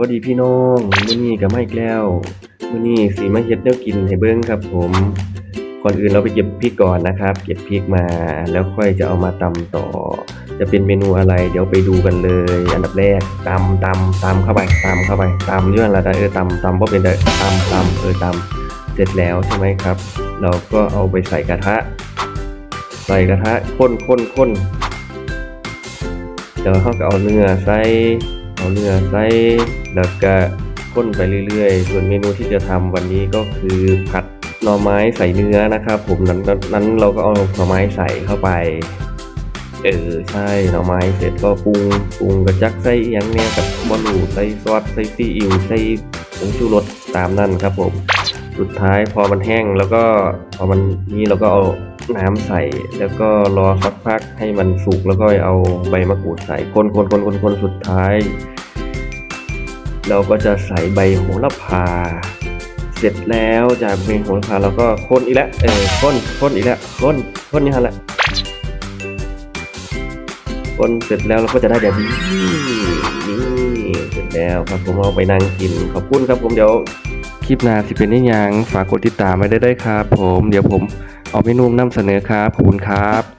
วัสดีพี่น้องมื้อนี้ก็มาอีกแล้วมื้อนี้สิมาเฮ็ดแนวกินให้เบิ่งครับ ผม ก่อนอื่นเราไปเก็บพริกก่อนนะครับ เก็บพริกมาแล้วค่อยจะเอามาตำต่อ จะเป็นเมนูอะไร เดี๋ยวไปดูกันเลย อันดับแรกตำตำตำเข้าไปตำเข้าไปตำเรื่องอะไรเออตำตำบ่เป็นเดตำตำเออตำเสร็จแล้วใช่ไหมครับ เราก็เอาไปใส่กระทะ ใส่กระทะข้นข้นข้นเดี๋ยวเขาก็เอาเนื้อใส่ เอาเนื้อใส่แล้วก็ข้นไปเรื่อยๆ ส่วนเมนูที่จะทำวันนี้ก็คือผัดหน่อไม้ใส่เนื้อนะครับ ผมนั้นนั้นเราก็เอาหน่อไม้ใส่เข้าไป เออใช่หน่อไม้เสร็จก็ปรุงปรุงกระจักใส่อหยังเนี่ยกับบอลูใส่ซอสใส่ซีอิ๊วใส่ผงชูรสตามนั่นครับผม สุดท้ายพอมันแห้งแล้วก็พอมันนี่เราก็เอาน้ำใส่ แล้วก็รอสักพักให้มันสุกแล้วก็เอาใบมะกรูดใส่คนคนคนคนคนสุดท้าย เราก็จะใส่ใบโหระพา เสร็จแล้วจากใบโหระพาเราก็คนอีกแล้วเออคนคนอีกแล้วคนคนนี่ฮะแหละคนเสร็จแล้วเราก็จะได้แบบนี้นี่เสร็จแล้วครับผมเอาไปนั่งกินขอบคุณครับผมเดี๋ยว คลิปหน้าสิเป็นยังฝากกดติดตามไว้ได้ด้วยครับ ผม เดี๋ยวผมเอาเมนูนำเสนอครับขอบคุณครับ